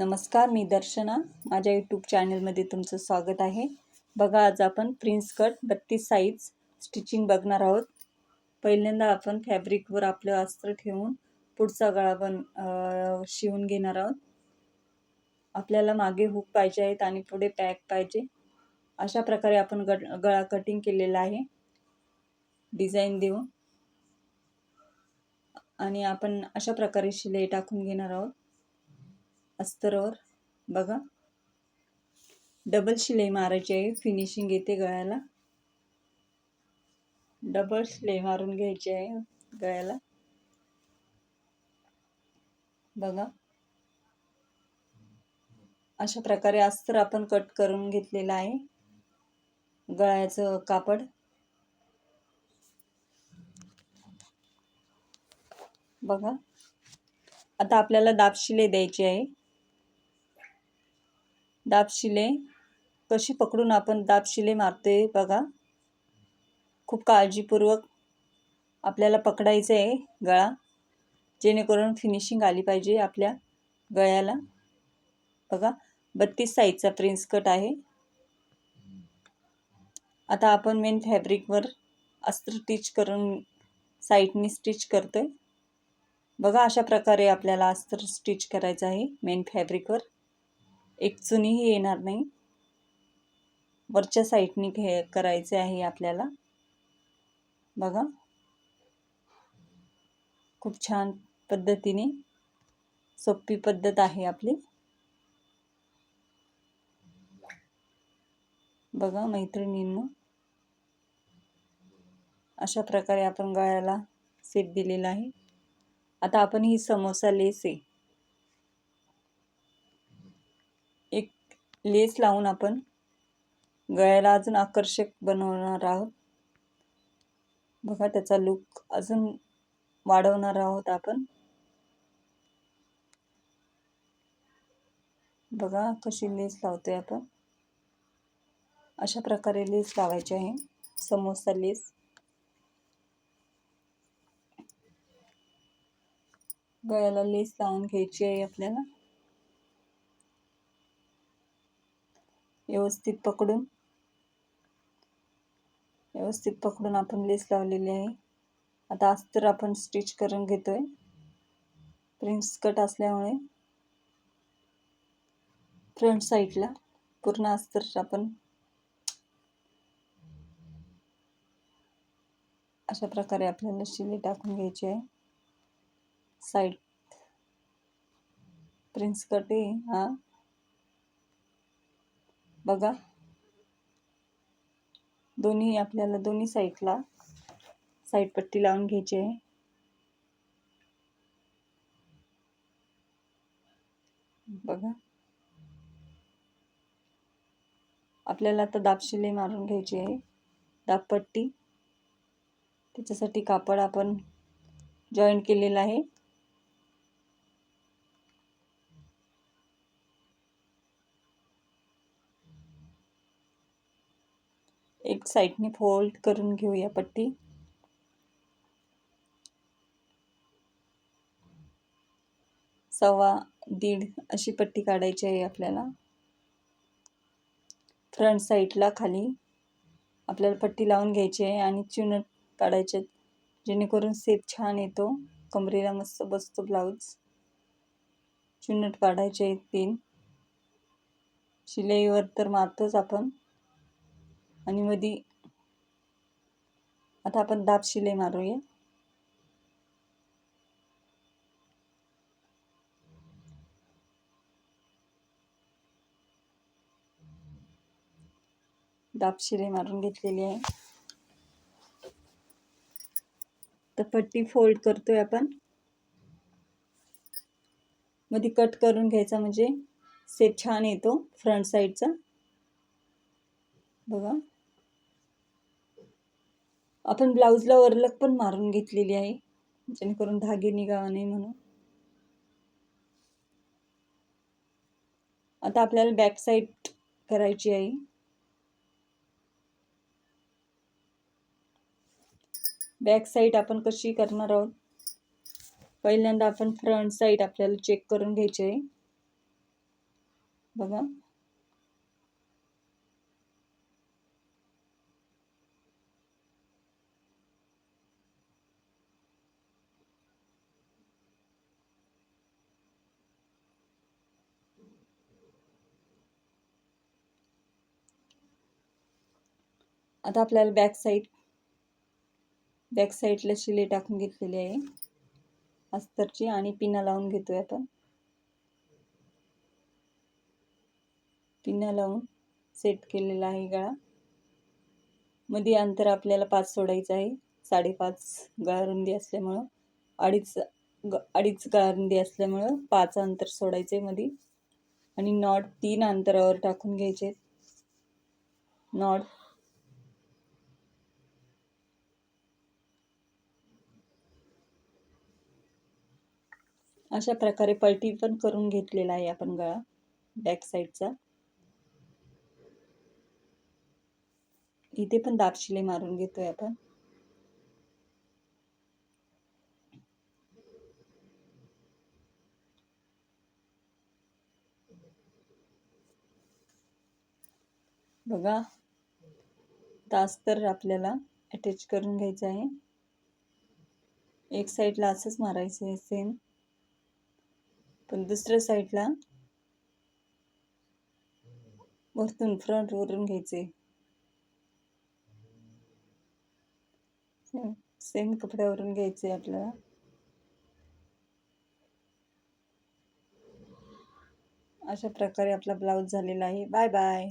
नमस्कार मी दर्शना. माझ्या यूट्यूब चॅनलमध्ये तुमचं स्वागत आहे. बघा आज आपण प्रिन्स कट बत्तीस साईज स्टिचिंग बघणार आहोत. पहिल्यांदा आपण फॅब्रिकवर आपलं अस्त्र ठेवून पुढचा गळा बन शिवून घेणार आहोत. आपल्याला मागे हुक पाहिजे आहेत आणि पुढे पॅक पाहिजे. अशा प्रकारे आपण गट गळा कटिंग केलेला आहे. डिझाईन देऊन आणि आपण अशा प्रकारे शिलाई टाकून घेणार आहोत. अस्तरवर. बघा. डबल शिलाई मारायची आहे. फिनिशिंग येते गळ्याला. डबल शिलाई मारून घ्यायची आहे गळ्याला. बघा. अशा प्रकारे अस्तर आपण कट करून घेतलेलं आहे. गळ्याचं कापड. बघा. आता आपल्याला दाब शिलाई द्यायची आहे. दाब कशी पकडून आपण दाब शिलाई मारतोय बघा. खूप काळजीपूर्वक आपल्याला पकडायचं आहे गळा. जेणेकरून फिनिशिंग आली पाहिजे आपल्या गळ्याला. बघा बत्तीस साईजचा प्रिन्स कट आहे. आता आपण मेन फॅब्रिकवर अस्त्र स्टिच करून साईडनी स्टिच करतोय. बघा अशा प्रकारे आपल्याला अस्तर स्टिच करायचं आहे मेन फॅब्रिकवर एक चुनीही येणार नाही. वरच्या साईडनी घे करायचे आहे आपल्याला. बघा. खूप छान पद्धतीने सोपी पद्धत आहे आपली. बघा मैत्रिणींना. अशा प्रकारे आपण गळ्याला सेट दिलेला आहे. आता आपण ही समोसा लेस आहे एक लेस लावून आपण गळ्याला अजून आकर्षक बनवणार आहोत. बघा त्याचा लुक अजून वाढवणार आहोत आपण. बघा कशी लेस लावतोय आपण. अशा प्रकारे लेस लावायची आहे. समोसा लेस. गळ्याला लेस लावून घ्यायची आहे आपल्याला. व्यवस्थित पकडून व्यवस्थित पकडून आपण लेस लावलेली आहे. आता अस्तर आपण स्टिच करून घेतो आहे प्रिन्स कट असल्यामुळे फ्रंट साईडला पूर्ण अस्तर आपण अशा प्रकारे आपल्याला शिले टाकून घ्यायची आहे. साईड प्रिन्स कट आहे हा. बघा. दोन्ही आपल्याला दोन्ही साईडला साईड पट्टी लावून घ्यायची आहे. बघा. आपल्याला आता दाबशिले मारून घ्यायची आहे. दाबपट्टी. त्याच्यासाठी कापड आपण जॉईंट केलेलं आहे. एक साईडने फोल्ड करून घेऊया पट्टी. सव्वा दीड अशी पट्टी काढायची आहे आपल्याला. फ्रंट साईडला खाली आपल्याला पट्टी लावून घ्यायची आहे आणि चुनट काढायचे जेणेकरून सेप छान येतो. कमरेला मस्त बसतो ब्लाऊज चुनट काढायचे आहेत तीन. शिलाईवर तर मारतोच आपण. आणि मधी आता आपण दाब शिलाई मारूया. दाब शिलाई मारून घेतलेली आहे. तर पट्टी फोल्ड करतोय आपण. मध्ये कट करून घ्यायचा म्हणजे सेप छान येतो फ्रंट साईडचा बघा. आपण ब्लाऊजला वरलक पण मारून घेतलेली आहे जेणेकरून धागे निघावा नाही म्हणून. आता आपल्याला बॅक साईड करायची आहे. बॅक साईड आपण कशी करणार आहोत? पहिल्यांदा आपण फ्रंट साईड आपल्याला चेक करून घ्यायची आहे. बघा. आता आपल्याला बॅक साईड बॅक साईडला शिले टाकून घेतलेली आहे. अस्तरची आणि पिना लावून घेतोय आपण. पिना लावून सेट केलेला आहे गळा. मध्ये अंतर आपल्याला पाच सोडायचं आहे. साडेपाच गळारुंदी असल्यामुळं अडीच ग अडीच गळारुंदी असल्यामुळं पाच अंतर सोडायचं आहे मध्ये. आणि नॉट तीन अंतरावर टाकून घ्यायचे नॉट अशा प्रकारे पलटी पण करून घेतलेला आहे आपण गळा बॅक साईडचा इथे पण दापशिले मारून घेतोय आपण. बघा तास तर आपल्याला अटॅच करून घ्यायचं आहे. एक साईडला असंच मारायचं आहे सेम पण दुसऱ्या साईडला वरतून फ्रंट वरून घ्यायचे. सेम कपड्यावरून घ्यायचे आपल्याला. अशा प्रकारे आपला ब्लाऊज झालेला आहे. Bye bye